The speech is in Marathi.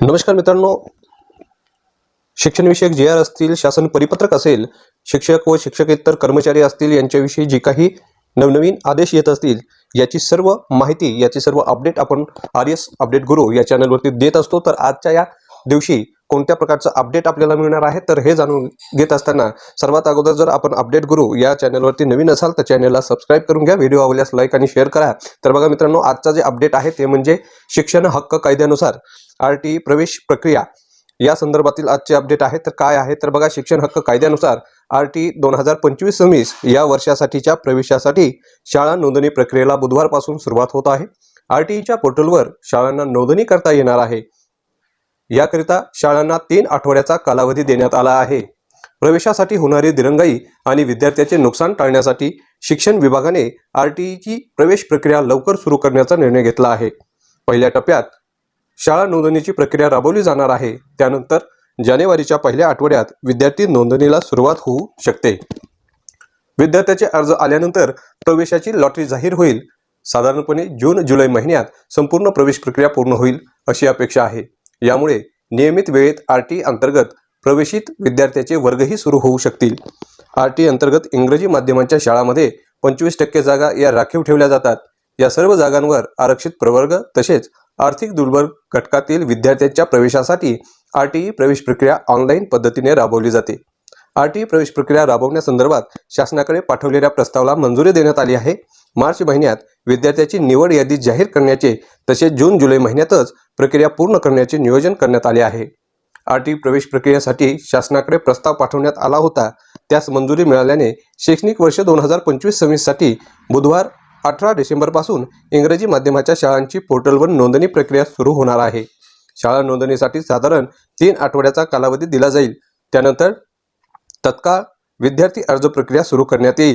नमस्कार मित्रांनो. शिक्षणविषयक जे आर असतील शासन परिपत्रक असेल शिक्षक व शिक्षकेतर कर्मचारी असतील यांच्याविषयी जे काही नवनवीन आदेश येत असतील याची सर्व माहिती याची सर्व अपडेट आपण आर एस अपडेट गुरु या चॅनलवरती देत असतो. तर आजच्या या दिवशी कोणत्या प्रकारचं अपडेट आपल्याला मिळणार आहे तर हे जाणून घेत असताना सर्वात अगोदर जर आपण अपडेट गुरु या चॅनलवरती नवीन असाल तर चॅनलला सबस्क्राईब करून घ्या व्हिडिओ आवडल्यास लाईक आणि शेअर करा. तर बघा मित्रांनो आजचा जे अपडेट आहे ते म्हणजे शिक्षण हक्क कायद्यानुसार आर टी प्रवेश प्रक्रिया. या संदर्भातील आजचे अपडेट आहे तर काय आहे? तर बघा शिक्षण हक्क कायद्यानुसार आर टी दोन हजार पंचवीस सव्वीस या वर्षासाठीच्या प्रवेशासाठी शाळा नोंदणी प्रक्रियेला बुधवारपासून सुरुवात होत आहे. आर टीईच्या पोर्टलवर शाळांना नोंदणी करता येणार आहे. याकरिता शाळांना तीन आठवड्याचा कालावधी देण्यात आला आहे. प्रवेशासाठी होणारी दिरंगाई आणि विद्यार्थ्याचे नुकसान टाळण्यासाठी शिक्षण विभागाने आर टीची प्रवेश प्रक्रिया लवकर सुरू करण्याचा निर्णय घेतला आहे. पहिल्या टप्प्यात शाळा नोंदणीची प्रक्रिया राबवली जाणार आहे. त्यानंतर जानेवारीच्या पहिल्या आठवड्यात विद्यार्थी नोंदणीला सुरुवात होऊ शकते. विद्यार्थ्याचे अर्ज आल्यानंतर प्रवेशाची लॉटरी जाहीर होईल. साधारणपणे जून जुलै महिन्यात संपूर्ण प्रवेश प्रक्रिया पूर्ण होईल अशी अपेक्षा आहे. यामुळे नियमित वेळेत आर टी अंतर्गत प्रवेशित विद्यार्थ्याचे वर्गही सुरू होऊ शकतील. आर टी अंतर्गत इंग्रजी माध्यमांच्या शाळांमध्ये पंचवीस टक्के जागा या राखीव ठेवल्या जातात. या सर्व जागांवर आरक्षित प्रवर्ग तसेच आर्थिक दुर्बल घटकातील विद्यार्थ्यांच्या प्रवेशासाठी आर टी प्रवेश प्रक्रिया ऑनलाईन पद्धतीने राबवली जाते. आर टी प्रवेश प्रक्रिया राबवण्यासंदर्भात शासनाकडे पाठवलेल्या प्रस्तावाला मंजुरी देण्यात आली आहे. मार्च महिन्यात विद्यार्थ्याची निवड यादी जाहीर करण्याचे तसेच जून जुलै महिन्यातच प्रक्रिया पूर्ण करण्याचे नियोजन करण्यात आले आहे. आर टी प्रवेश प्रक्रियेसाठी शासनाकडे प्रस्ताव पाठवण्यात आला होता. त्यास मंजुरी मिळाल्याने शैक्षणिक वर्ष दोन हजार पंचवीस सव्वीससाठी बुधवार अठरा डिसेंबरपासून इंग्रजी माध्यमाच्या शाळांची पोर्टलवर नोंदणी प्रक्रिया सुरू होणार आहे. शाळा नोंदणीसाठी साधारण तीन आठवड्याचा कालावधी दिला जाईल. त्यानंतर तत्काळ विद्यार्थी अर्ज प्रक्रिया सुरू करण्यात येईल.